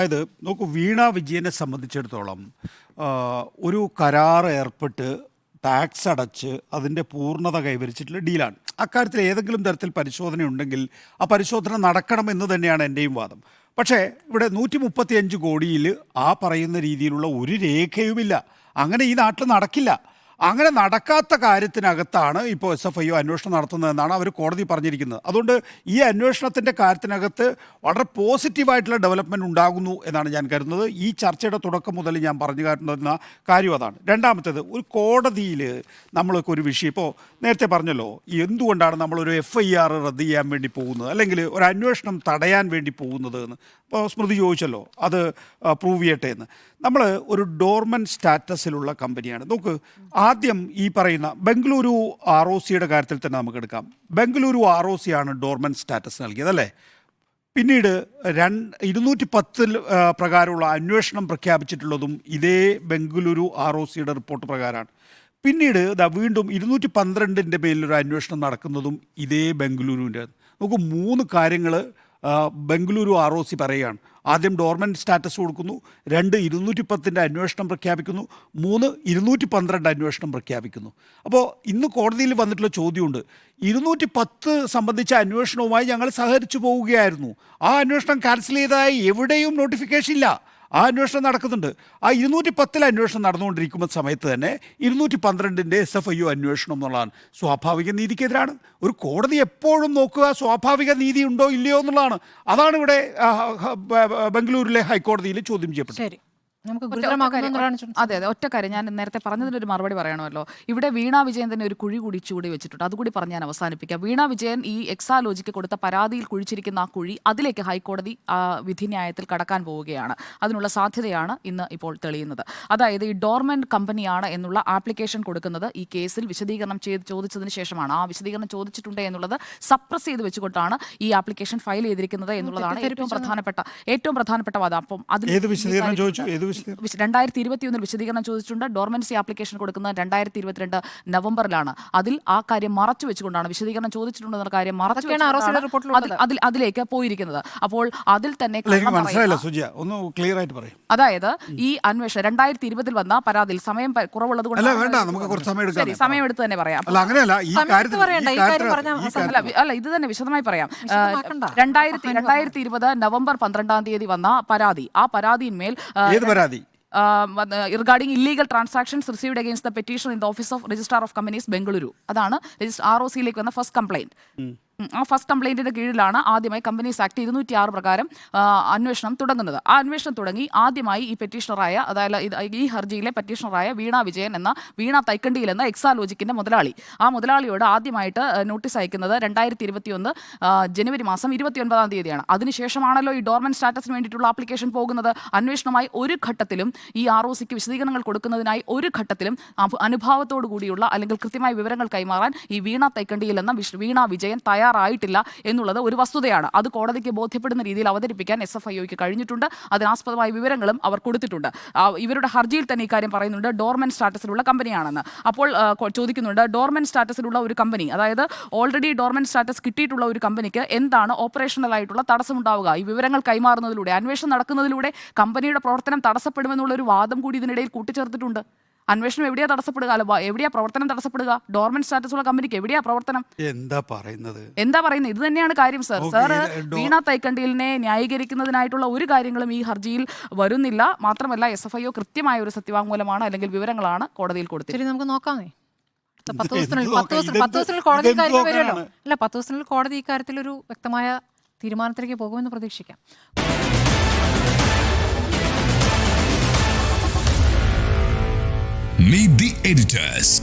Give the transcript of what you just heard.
അതായത് നോക്കൂ വീണ വിജയനെ സംബന്ധിച്ചിടത്തോളം ഒരു കരാർ ഏർപ്പെട്ട് ടാക്സ് അടച്ച് അതിന്റെ പൂർണത കൈവരിച്ചിട്ടുള്ള ഡീലാണ്. അക്കാര്യത്തിൽ ഏതെങ്കിലും തരത്തിൽ പരിശോധന ഉണ്ടെങ്കിൽ ആ പരിശോധന നടക്കണം എന്ന് തന്നെയാണ് എന്റെയും വാദം. പക്ഷേ ഇവിടെ നൂറ്റി മുപ്പത്തി അഞ്ച് കോടിയിൽ ആ പറയുന്ന രീതിയിലുള്ള ഒരു രേഖയുമില്ല. അങ്ങനെ ഈ നാട്ടിൽ നടക്കില്ല. അങ്ങനെ നടക്കാത്ത കാര്യത്തിനകത്താണ് ഇപ്പോൾ എസ് എഫ് ഐ ഒ അന്വേഷണം നടത്തുന്നതെന്നാണ് അവർ കോടതി പറഞ്ഞിരിക്കുന്നത്. അതുകൊണ്ട് ഈ അന്വേഷണത്തിന്റെ കാര്യത്തിനകത്ത് വളരെ പോസിറ്റീവായിട്ടുള്ള ഡെവലപ്മെന്റ് ഉണ്ടാകുന്നു എന്നാണ് ഞാൻ കരുതുന്നത്. ഈ ചർച്ചയുടെ തുടക്കം മുതൽ ഞാൻ പറഞ്ഞു കാട്ടുന്ന കാര്യം അതാണ്. രണ്ടാമത്തേത് ഒരു കോടതിയിൽ നമ്മൾക്ക് ഒരു വിഷയം ഇപ്പോൾ നേരത്തെ പറഞ്ഞല്ലോ എന്തുകൊണ്ടാണ് നമ്മളൊരു എഫ് ഐ ആർ റദ്ദ് ചെയ്യാൻ വേണ്ടി പോകുന്നത്? അല്ലെങ്കിൽ ഒരു അന്വേഷണം തടയാൻ വേണ്ടി പോകുന്നത് എന്ന്. ഇപ്പോൾ സ്മൃതി ചോദിച്ചല്ലോ അത് പ്രൂവ് ചെയ്യട്ടെ എന്ന്. നമ്മൾ ഒരു ഡോർമൻ സ്റ്റാറ്റസിലുള്ള കമ്പനിയാണ്. നോക്ക് ആദ്യം ഈ പറയുന്ന ബംഗളൂരു ആർ ഒ സിയുടെ കാര്യത്തിൽ തന്നെ നമുക്ക് എടുക്കാം ബംഗളൂരു ആർ ഒ സി ആണ് ഡോർമൻ സ്റ്റാറ്റസ് നൽകിയത് അല്ലേ? പിന്നീട് രണ്ട് ഇരുന്നൂറ്റി പത്തിൽ പ്രകാരമുള്ള അന്വേഷണം പ്രഖ്യാപിച്ചിട്ടുള്ളതും ഇതേ ബംഗളൂരു ആർ ഒ സിയുടെ റിപ്പോർട്ട് പ്രകാരമാണ്. പിന്നീട് വീണ്ടും ഇരുന്നൂറ്റി പന്ത്രണ്ടിന്റെ പേരിലൊരു അന്വേഷണം നടക്കുന്നതും ഇതേ ബംഗളൂരുവിന്റെ നമുക്ക് മൂന്ന് കാര്യങ്ങൾ ബംഗളൂരു ആർ ഒ സി പറയുകയാണ്. ആദ്യം ഡോർമെന്റ് സ്റ്റാറ്റസ് കൊടുക്കുന്നു രണ്ട് ഇരുന്നൂറ്റി പത്തിന്റെ അന്വേഷണം പ്രഖ്യാപിക്കുന്നു മൂന്ന് ഇരുന്നൂറ്റി പന്ത്രണ്ട് അന്വേഷണം പ്രഖ്യാപിക്കുന്നു. അപ്പോൾ ഇന്ന് കോടതിയിൽ വന്നിട്ടുള്ള ചോദ്യമുണ്ട് ഇരുന്നൂറ്റി പത്ത് സംബന്ധിച്ച അന്വേഷണവുമായി ഞങ്ങൾ സഹകരിച്ചു പോവുകയായിരുന്നു. ആ അന്വേഷണം ക്യാൻസൽ ചെയ്തതായി എവിടെയും നോട്ടിഫിക്കേഷൻ ഇല്ല. ആ അന്വേഷണം നടക്കുന്നുണ്ട്. ആ ഇരുന്നൂറ്റി പത്തിൽ അന്വേഷണം നടന്നുകൊണ്ടിരിക്കുന്ന സമയത്ത് തന്നെ ഇരുന്നൂറ്റി പന്ത്രണ്ടിന്റെ എസ് എഫ് ഐ ഒ അന്വേഷണം എന്നുള്ളതാണ്. സ്വാഭാവിക നീതിക്കെതിരാണ്. ഒരു കോടതി എപ്പോഴും നോക്കുക സ്വാഭാവിക നീതി ഉണ്ടോ ഇല്ലയോ എന്നുള്ളതാണ്. അതാണ് ഇവിടെ ബംഗളൂരിലെ ഹൈക്കോടതിയിൽ ചോദ്യം ചെയ്യപ്പെട്ടത്. നമുക്ക്. അതെ അതെ ഒറ്റ കാര്യം. ഞാൻ നേരത്തെ പറഞ്ഞതിന് ഒരു മറുപടി പറയണമല്ലോ. ഇവിടെ വീണ വിജയൻ തന്നെ ഒരു കുഴി കൂടി ചൂടി വെച്ചിട്ടുണ്ട്. അതുകൂടി പറഞ്ഞ് ഞാൻ അവസാനിപ്പിക്കാം. വീണ വിജയൻ ഈ എക്സാലോജിക്ക് കൊടുത്ത പരാതിയിൽ കുഴിച്ചിരിക്കുന്ന ആ കുഴി അതിലേക്ക് ഹൈക്കോടതി ആ, വിധിന്യായത്തിൽ കടക്കാൻ പോവുകയാണ്. അതിനുള്ള സാധ്യതയാണ് ഇന്ന് ഇപ്പോൾ തെളിയുന്നത്. അതായത് ഈ ഡോർമെന്റ് കമ്പനിയാണ് എന്നുള്ള ആപ്ലിക്കേഷൻ കൊടുക്കുന്നത് ഈ കേസിൽ വിശദീകരണം ചെയ്ത് ചോദിച്ചതിന് ശേഷമാണ്. ആ വിശദീകരണം ചോദിച്ചിട്ടുണ്ട് എന്നുള്ളത് സപ്രസ് ചെയ്ത് വെച്ചുകൊണ്ടാണ് ഈ ആപ്ലിക്കേഷൻ ഫയൽ ചെയ്തിരിക്കുന്നത് എന്നുള്ളതാണ് ഏറ്റവും പ്രധാനപ്പെട്ട ഏറ്റവും പ്രധാനപ്പെട്ട വാദം. അപ്പം അത് ഏത് വിശദീകരണം ചോദിച്ചു? രണ്ടായിരത്തി ഇരുപത്തിയൊന്നിൽ വിശദീകരണം ചോദിച്ചിട്ടുണ്ട്. ഡോർമെൻസി ആപ്ലിക്കേഷൻ കൊടുക്കുന്നത് രണ്ടായിരത്തി ഇരുപത്തിരണ്ട് നവംബറിലാണ്. അതിൽ ആ കാര്യം മറച്ചു വെച്ചുകൊണ്ടാണ് വിശദീകരണം ചോദിച്ചിട്ടുണ്ടെന്ന കാര്യം മറച്ചു അതിൽ- അതിലേക്ക് പോയിരിക്കുന്നത്. അപ്പോൾ അതിൽ തന്നെ മനസ്സിലായില്ല സുജിയ. ഒന്ന് ക്ലിയർ ആയിട്ട് പറയും. അതായത് ഈ അന്വേഷണം രണ്ടായിരത്തി ഇരുപതിൽ വന്ന പരാതിയിൽ സമയം കുറവുള്ളത് കൊണ്ട് സമയമെടുത്ത് വേണ്ട നമുക്ക് കുറച്ച് സമയം എടുക്കാം ശരി സമയം എടുത്ത് തന്നെ പറയാം. അല്ല ഈ സമയത്ത് ഈ ഈ കാര്യം പറഞ്ഞാൽ അല്ല ഇത് തന്നെ വിശദമായി പറയാം. രണ്ടായിരത്തി രണ്ടായിരത്തി ഇരുപത് നവംബർ പന്ത്രണ്ടാം തീയതി വന്ന പരാതി. ആ ഏത് പരാതി. Regarding illegal transactions received against the petition in the office of registrar of companies Bengaluru അതാണ് ആർ ഒ സിയിലേക്ക് വന്ന ഫസ്റ്റ് കംപ്ലൈന്റ് ആ ഫസ്റ്റ് കംപ്ലൈന്റിന്റെ കീഴിലാണ് ആദ്യമായി കമ്പനീസ് ആക്ട് ഇരുന്നൂറ്റി ആറ് പ്രകാരം അന്വേഷണം തുടങ്ങുന്നത്. ആ അന്വേഷണം തുടങ്ങി ആദ്യമായി ഈ പെറ്റീഷണറായ അതായത് ഈ ഹർജിയിലെ പെറ്റീഷണറായ വീണ വിജയൻ എന്ന വീണ തൈക്കണ്ടിയിൽ എന്ന എക്സാലോജിക്കിന്റെ മുതലാളി. ആ മുതലാളിയോട് ആദ്യമായിട്ട് നോട്ടീസ് അയക്കുന്നത് രണ്ടായിരത്തി ഇരുപത്തിയൊന്ന് ജനുവരി മാസം ഇരുപത്തിയൊൻപതാം തീയതിയാണ്. അതിനുശേഷമാണല്ലോ ഈ ഡോർമൻ സ്റ്റാറ്റസിന് വേണ്ടിയിട്ടുള്ള ആപ്ലിക്കേഷൻ പോകുന്നത്. അന്വേഷണമായി ഒരു ഘട്ടത്തിലും ഈ ആർ ഒ സിക്ക് വിശദീകരണങ്ങൾ കൊടുക്കുന്നതിനായി ഒരു ഘട്ടത്തിലും അനുഭാവത്തോടു കൂടിയുള്ള അല്ലെങ്കിൽ കൃത്യമായ വിവരങ്ങൾ കൈമാറാൻ ഈ വീണ തൈക്കണ്ടിയിൽ എന്ന വീണ വിജയൻ തയ്യാറായിട്ടില്ല എന്നുള്ളത് ഒരു വസ്തുതയാണ്. അത് കോടതിക്ക് ബോധ്യപ്പെടുന്ന രീതിയിൽ അവതരിപ്പിക്കാൻ എസ് എഫ് ഐ ഒക്ക് കഴിഞ്ഞിട്ടുണ്ട്. അതിനാസ്പദമായ വിവരങ്ങളും അവർ കൊടുത്തിട്ടുണ്ട്. ഇവരുടെ ഹർജിയിൽ തന്നെ ഇക്കാര്യം പറയുന്നുണ്ട്. ഡോർമൻ സ്റ്റാറ്റസിലുള്ള കമ്പനിയാണെന്ന്. അപ്പോൾ ചോദിക്കുന്നുണ്ട് ഡോർമൻ സ്റ്റാറ്റസിലുള്ള ഒരു കമ്പനി അതായത് ഓൾറെഡി ഡോർമൻ സ്റ്റാറ്റസ് കിട്ടിയിട്ടുള്ള ഒരു കമ്പനിക്ക് എന്താണ് ഓപ്പറേഷണൽ ആയിട്ടുള്ള തടസ്സമുണ്ടാവുക? ഈ വിവരങ്ങൾ കൈമാറുന്നതിലൂടെ അന്വേഷണം നടക്കുന്നതിലൂടെ കമ്പനിയുടെ പ്രവർത്തനം തടസ്സപ്പെടുമെന്നുള്ള ഒരു വാദം കൂടി ഇതിനിടയിൽ കൂട്ടിച്ചേർത്തിട്ടുണ്ട്. അന്വേഷണം എവിടെയാ തടസ്സപ്പെടുക? അല്ല വ- എവിടെയാ പ്രവർത്തനം തടസ്സപ്പെടുക? ഡോർമെന്റ് സ്റ്റാറ്റസ് ഉള്ള കമ്പനിക്ക് എവിടെയാ പ്രവർത്തനം? എന്താ പറയുന്നത്? എന്താ പറയുന്നത്? ഇത് തന്നെയാണ് കാര്യം സർ. സർ സാർ ഇത് ഡോ- വീണ തൈക്കണ്ടിലിനെ ന്യായീകരിക്കുന്നതിനായിട്ടുള്ള ഒരു കാര്യങ്ങളും ഈ ഹർജിയിൽ വരുന്നില്ല. മാത്രമല്ല എസ് എഫ് ഐ ഒ കൃത്യമായ ഒരു സത്യവാങ്മൂലമാണ് അല്ലെങ്കിൽ വിവരങ്ങളാണ് കോടതിയിൽ കൊടുത്തത് ശരി നമുക്ക് നോക്കാമേ. അടുത്ത പത്ത് ഇത് ദിവസത്തിനുള്ളിൽ എന്ത് പത്ത് ദിവസം നോക്കാം? പത്ത് ദിവസത്തിനുള്ളിൽ കോടതി കാര്യത്തിൽ വരുമല്ലോ. അല്ല പത്ത് ദിവസത്തിനുള്ളിൽ കോടതി ഇക്കാര്യത്തിൽ ഒരു വ്യക്തമായ തീരുമാനത്തിലേക്ക് പോകുമെന്ന് പ്രതീക്ഷിക്കാം. Editors.